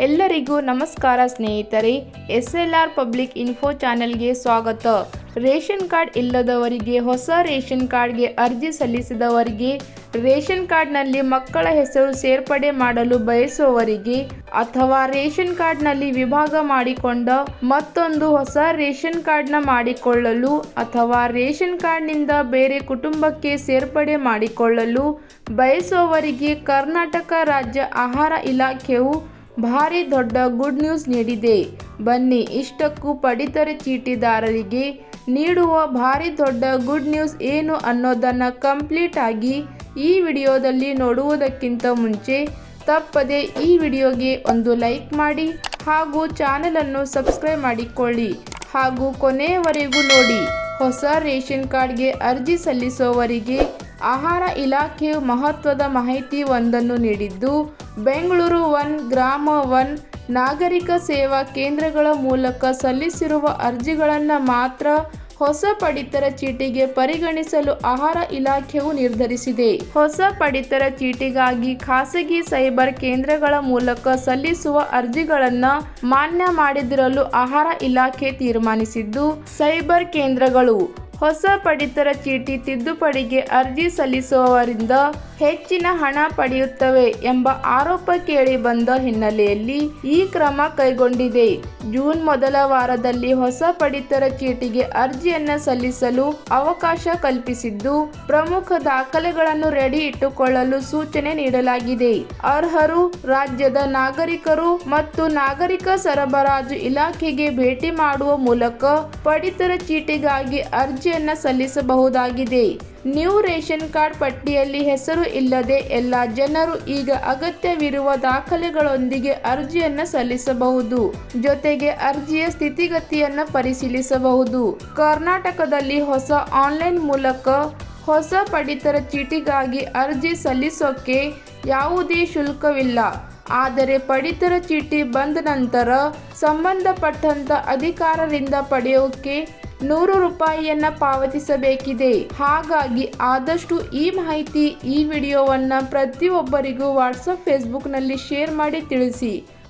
ಎಲ್ಲರಿಗೂ ನಮಸ್ಕಾರ ಸ್ನೇಹಿತರೆ S L R public info ಚಾನೆಲ್ಗೆ ಸ್ವಾಗತ. ರೇಷನ್ ಕಾರ್ಡ್ ಇಲ್ಲದವರಿಗೆ, ಹೊಸ ರೇಷನ್ ಕಾರ್ಡ್ಗೆ ಅರ್ಜಿ ಸಲ್ಲಿಸಿದವರಿಗೆ, ರೇಷನ್ ಕಾರ್ಡ್ನಲ್ಲಿ ಮಕ್ಕಳ ಹೆಸರು ಸೇರ್ಪಡೆ ಮಾಡಲು ಬಯಸುವವರಿಗೆ ಅಥವಾ ರೇಷನ್ ಕಾರ್ಡ್ನಲ್ಲಿ ವಿಭಾಗ ಮಾಡಿಕೊಂಡ ಮತ್ತೊಂದು ಹೊಸ ರೇಷನ್ ಕಾರ್ಡ್ನ ಮಾಡಿಕೊಳ್ಳಲು ಅಥವಾ ರೇಷನ್ ಕಾರ್ಡ್ನಿಂದ ಬೇರೆ ಕುಟುಂಬಕ್ಕೆ ಸೇರ್ಪಡೆ ಮಾಡಿಕೊಳ್ಳಲು ಬಯಸುವವರಿಗೆ ಕರ್ನಾಟಕ ರಾಜ್ಯ ಆಹಾರ ಇಲಾಖೆಯು ಭಾರಿ ದೊಡ್ಡ ಗುಡ್ ನ್ಯೂಸ್ ನೀಡಿದೆ. ಬನ್ನಿ, ಇಷ್ಟಕ್ಕೂ ಪಡಿತರ ಚೀಟಿದಾರರಿಗೆ ನೀಡುವ ಭಾರಿ ದೊಡ್ಡ ಗುಡ್ ನ್ಯೂಸ್ ಏನು ಅನ್ನೋದನ್ನು ಕಂಪ್ಲೀಟ್ ಆಗಿ ಈ ವಿಡಿಯೋದಲ್ಲಿ ನೋಡುವುದಕ್ಕಿಂತ ಮುಂಚೆ ತಪ್ಪದೆ ಈ ವಿಡಿಯೋಗೆ ಒಂದು ಲೈಕ್ ಮಾಡಿ ಹಾಗೂ ಚಾನಲನ್ನು ಸಬ್ಸ್ಕ್ರೈಬ್ ಮಾಡಿಕೊಳ್ಳಿ ಹಾಗೂ ಕೊನೆಯವರೆಗೂ ನೋಡಿ. ಹೊಸ ರೇಷನ್ ಕಾರ್ಡ್ಗೆ ಅರ್ಜಿ ಸಲ್ಲಿಸುವವರಿಗೆ ಆಹಾರ ಇಲಾಖೆಯು ಮಹತ್ವದ ಮಾಹಿತಿ ಒಂದನ್ನು ನೀಡಿದ್ದು, ಬೆಂಗಳೂರು ಒನ್, ಗ್ರಾಮ ಒನ್ ನಾಗರಿಕ ಸೇವಾ ಕೇಂದ್ರಗಳ ಮೂಲಕ ಸಲ್ಲಿಸಿರುವ ಅರ್ಜಿಗಳನ್ನು ಮಾತ್ರ ಹೊಸ ಪಡಿತರ ಚೀಟಿಗೆ ಪರಿಗಣಿಸಲು ಆಹಾರ ಇಲಾಖೆಯು ನಿರ್ಧರಿಸಿದೆ. ಹೊಸ ಪಡಿತರ ಚೀಟಿಗಾಗಿ ಖಾಸಗಿ ಸೈಬರ್ ಕೇಂದ್ರಗಳ ಮೂಲಕ ಸಲ್ಲಿಸುವ ಅರ್ಜಿಗಳನ್ನು ಮಾನ್ಯ ಮಾಡದಿರಲು ಆಹಾರ ಇಲಾಖೆ ತೀರ್ಮಾನಿಸಿದ್ದು, ಸೈಬರ್ ಕೇಂದ್ರಗಳು ಹೊಸ ಪಡಿತರ ಚೀಟಿ ತಿದ್ದುಪಡಿಗೆ ಅರ್ಜಿ ಸಲ್ಲಿಸುವವರಿಂದ ಹೆಚ್ಚಿನ ಹಣ ಪಡೆಯುತ್ತವೆ ಎಂಬ ಆರೋಪ ಕೇಳಿ ಬಂದ ಹಿನ್ನೆಲೆಯಲ್ಲಿ ಈ ಕ್ರಮ ಕೈಗೊಂಡಿದೆ. ಜೂನ್ ಮೊದಲ ವಾರದಲ್ಲಿ ಹೊಸ ಪಡಿತರ ಚೀಟಿಗೆ ಅರ್ಜಿಯನ್ನು ಸಲ್ಲಿಸಲು ಅವಕಾಶ ಕಲ್ಪಿಸಿದ್ದು, ಪ್ರಮುಖ ದಾಖಲೆಗಳನ್ನು ರೆಡಿ ಇಟ್ಟುಕೊಳ್ಳಲು ಸೂಚನೆ ನೀಡಲಾಗಿದೆ. ಅರ್ಹರು ರಾಜ್ಯದ ನಾಗರಿಕರು ಮತ್ತು ನಾಗರಿಕ ಸರಬರಾಜು ಇಲಾಖೆಗೆ ಭೇಟಿ ಮಾಡುವ ಮೂಲಕ ಪಡಿತರ ಚೀಟಿಗಾಗಿ ಅರ್ಜಿಯನ್ನು ಸಲ್ಲಿಸಬಹುದಾಗಿದೆ. ನ್ಯೂ ರೇಷನ್ ಕಾರ್ಡ್ ಪಟ್ಟಿಯಲ್ಲಿ ಹೆಸರು ಇಲ್ಲದೆ ಎಲ್ಲ ಜನರು ಈಗ ಅಗತ್ಯವಿರುವ ದಾಖಲೆಗಳೊಂದಿಗೆ ಅರ್ಜಿಯನ್ನು ಸಲ್ಲಿಸಬಹುದು. ಜೊತೆಗೆ ಅರ್ಜಿಯ ಸ್ಥಿತಿಗತಿಯನ್ನು ಪರಿಶೀಲಿಸಬಹುದು. ಕರ್ನಾಟಕದಲ್ಲಿ ಹೊಸ ಆನ್ಲೈನ್ ಮೂಲಕ ಹೊಸ ಪಡಿತರ ಚೀಟಿಗಾಗಿ ಅರ್ಜಿ ಸಲ್ಲಿಸೋಕೆ ಯಾವುದೇ ಶುಲ್ಕವಿಲ್ಲ. ಆದರೆ ಪಡಿತರ ಚೀಟಿ ಬಂದ ನಂತರ ಸಂಬಂಧಪಟ್ಟಂಥ ಅಧಿಕಾರರಿಂದ ಪಡೆಯೋಕೆ ನೂರು ರೂಪಾಯಿಯನ್ನ ಪಾವತಿಸಬೇಕಿದೆ. ಹಾಗಾಗಿ ಆದಷ್ಟು ಈ ಮಾಹಿತಿ ಈ ವಿಡಿಯೋವನ್ನ ಪ್ರತಿಯೊಬ್ಬರಿಗೂ ವಾಟ್ಸಪ್ ಫೇಸ್ಬುಕ್ನಲ್ಲಿ ಶೇರ್ ಮಾಡಿ ತಿಳಿಸಿ.